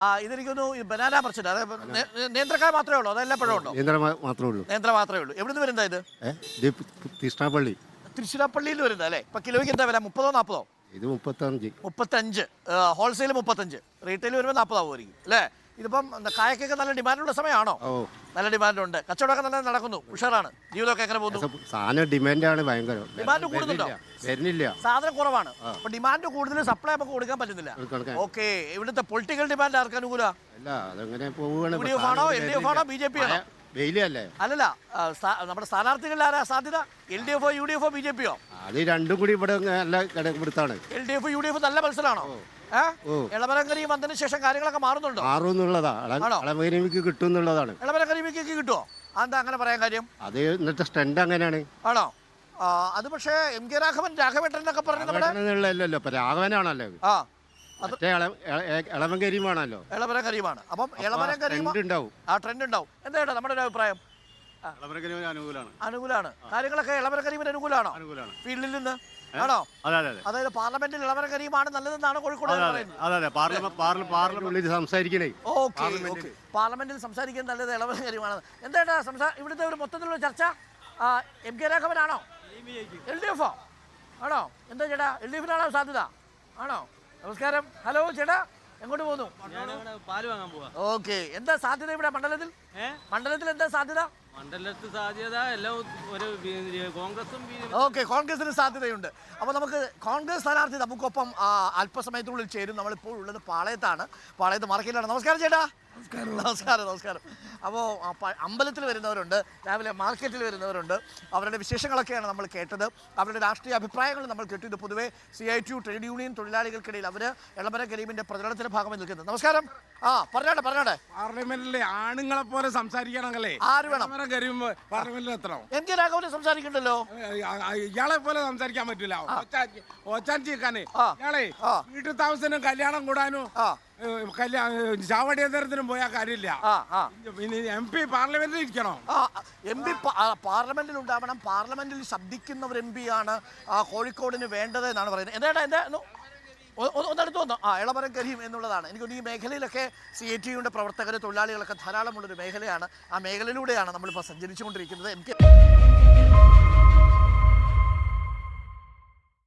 ആ ഇതെനിക്കൊന്നു ബനാന പറിച്ചിട്ട് അതെ നേന്ത്രക്കായ മാത്രമേ ഉള്ളൂ? അതെല്ലാം പഴം ഉണ്ടോ? നേന്ത്ര മാത്രമേ ഉള്ളൂ. നേന്ത്ര മാത്രമേ ഉള്ളൂ. എവിടുന്ന് വരുന്നതാ ഇത്? തിരുഷ്ണാപ്പള്ളി തിരുച്ചിറപ്പള്ളിയിൽ വരുന്നത് അല്ലേ? ഇപ്പൊ കിലോയ്ക്ക് എന്താ വില? മുപ്പതോ നാൽപ്പതോ? ഇത് മുപ്പത്തഞ്ച്. മുപ്പത്തഞ്ച്. ഹോൾസെയിൽ മുപ്പത്തഞ്ച്. റീറ്റെയിൽ വരുമ്പോൾ നാൽപ്പതാവുമായിരിക്കും അല്ലേ? ഇതിപ്പം കായക്കൊക്കെ നല്ല ഡിമാൻഡുള്ള സമയമാണോ? നല്ല ഡിമാൻഡുണ്ട്. കച്ചവടമൊക്കെ നല്ല നടക്കുന്നു. ഉഷാറാണ്. ജീവിതമൊക്കെ എങ്ങനെ പോകുന്നു? സാധനം ഡിമാൻഡാണ് ഭയങ്കര. ഡിമാൻഡ് കൂടുന്നുണ്ടോ? വരുന്നില്ല. സാധനം കുറവാണ്. അപ്പൊ ഡിമാൻഡ് കൂടുതൽ സപ്ലൈ നമുക്ക് കൊടുക്കാൻ പറ്റുന്നില്ല. ഓക്കെ. ഇവിടുത്തെ പൊളിറ്റിക്കൽ ഡിമാൻഡ് ആർക്ക് അനുകൂല അല്ല അതങ്ങനെ പോവുകയാണ്? യു ഡി എഫ് ആണോ എൽ ഡി എഫ് ആണോ? ബി ജെ പി ആണോ അല്ലല്ല നമ്മുടെ സ്ഥാനാർത്ഥികളിൽ ആരാ? സാധ്യത? എൽ ഡി എഫോ യു ഡി എഫോ ബി ജെ പിയോ അത് രണ്ടും കൂടി ഇവിടെ നല്ല L D F U D F നല്ല മത്സരമാണോ ഏ? ഓ. ഇളവരങ്കരി വന്നതിന് ശേഷം കാര്യങ്ങളൊക്കെ മാറുന്നുണ്ടോ? മാറുന്നുള്ളതാണ് കിട്ടും എന്നുള്ളതാണ് ഇളവരങ്കരി വിക്ക് കിട്ടുമോ അതെന്താ അങ്ങനെ പറയാൻ കാര്യം? അത് ഇന്നത്തെ സ്റ്റണ്ട് അങ്ങനെയാണ്. ആണോ? അത് പക്ഷേ എം കെ രാഘവൻ രാഘവേട്ടൻ എന്നൊക്കെ പറഞ്ഞു നമ്മുടെ രാഘവനുള്ളതല്ലോ ഇപ്പൊ രാഘവനാണല്ലോ ആ ഇളവൻ കരീമാണല്ലോ ഇളവരം കരീമാണ് അപ്പം ഇളവരം ഉണ്ടാവും. ആ ട്രെൻഡ് ഉണ്ടാവും. എന്താ നമ്മുടെ ഒരു അഭിപ്രായം? അനുകൂലമാണ്. അനുകൂലമാണ്. കാര്യങ്ങളൊക്കെ ഇളവരം അനുകൂലമാണോ? അനുകൂലമാണ്. ഫീൽഡിൽ നിന്ന്? ആണോ? അതെ അതെ അതെ. അതായത് പാർലമെന്റിൽ ഇളവര കരീമാണ് നല്ലതെന്നാണ് കോഴിക്കോട് അതെ അതെ പാർലമെന്റ് സംസാരിക്കണേ. Okay okay. പാർലമെന്റിൽ സംസാരിക്കാൻ നല്ലത് ഇളവര കരീമാണ് എന്താ സംസാ ഇവിടുത്തെ ഒരു മൊത്തത്തിലുള്ള ചർച്ച? എം കെ രാഘവനാണോ എൽ ഡി എഫോ? ആണോ? എന്താ ചേട്ടാ? എൽ ഡി എഫിനാണോ സാധ്യത? ആണോ? നമസ്കാരം. ഹലോ ചേട്ടാ. എങ്ങോട്ട് പോകുന്നു? ഓക്കെ. എന്താ സാധ്യത ഇവിടെ മണ്ഡലത്തിൽ? മണ്ഡലത്തിൽ എന്താ സാധ്യത? മണ്ഡലത്ത് സാധ്യത എല്ലാം ഒരു കോൺഗ്രസും ഓക്കെ കോൺഗ്രസിന് സാധ്യതയുണ്ട്. അപ്പോൾ നമുക്ക് കോൺഗ്രസ് സ്ഥാനാർത്ഥി നമുക്കൊപ്പം അല്പസമയത്തിനുള്ളിൽ ചേരും. നമ്മളിപ്പോൾ ഉള്ളത് പാളയത്താണ്. പാളയത്ത് മാർക്കറ്റിലാണ്. നമസ്കാരം ചേട്ടാ. നമസ്കാരം. നമസ്കാരം നമസ്കാരം. അപ്പോൾ അമ്പലത്തിൽ വരുന്നവരുണ്ട്. രാവിലെ മാർക്കറ്റിൽ വരുന്നവരുണ്ട്. അവരുടെ വിശേഷങ്ങളൊക്കെയാണ് നമ്മൾ കേട്ടത്. അവരുടെ രാഷ്ട്രീയ അഭിപ്രായങ്ങൾ നമ്മൾ കേട്ടു. ഇത് പൊതുവേ C I T trade union തൊഴിലാളികൾക്കിടയിൽ അവർ എളമര കരീമിന്റെ പ്രചരണത്തിന്റെ ഭാഗമായി നിൽക്കുന്നത്. നമസ്കാരം. ആ പറഞ്ഞോട്ടെ പറഞ്ഞോട്ടെ. പാർലമെന്റിലെ ആണുങ്ങളെ പോലെ സംസാരിക്കണമെങ്കിലേ ആര് വേണം? ഇളമരം കരീം പാർലമെന്റിൽ എത്തണം. എം രാഘവന് സംസാരിക്കണ്ടല്ലോ? ഇയാളെ പോലെ സംസാരിക്കാൻ പറ്റില്ല ഓച്ചാൻ ചീക്കാന് ആ. ഇയാളെ ആ. വീട്ടു താമസത്തിനും കല്യാണം കൂടാനും ആ. കല്യാണം ചാവടിയന്തരത്തിനും പോയാൽ കാര്യമില്ല. ആ ആ. എം പി പാർലമെന്റിൽ ഇരിക്കണം. ആ എം പി പാർലമെന്റിൽ ഉണ്ടാവണം. പാർലമെന്റിൽ ശബ്ദിക്കുന്ന ഒരു എം പി ആണ് ആ കോഴിക്കോടിന് വേണ്ടത് എന്നാണ് പറയുന്നത്. എന്താ എന്താ? ഒന്നെടുത്ത് വന്നു. ആ ഇളമരം കരീം എന്നുള്ളതാണ്. എനിക്ക് ഈ മേഖലയിലൊക്കെ സി എ ടി യുടെ പ്രവർത്തകർ തൊഴിലാളികളൊക്കെ ധാരാളമുള്ളൊരു മേഖലയാണ്. ആ മേഖലയിലൂടെയാണ് നമ്മളിപ്പോൾ സഞ്ചരിച്ചുകൊണ്ടിരിക്കുന്നത്. എനിക്ക്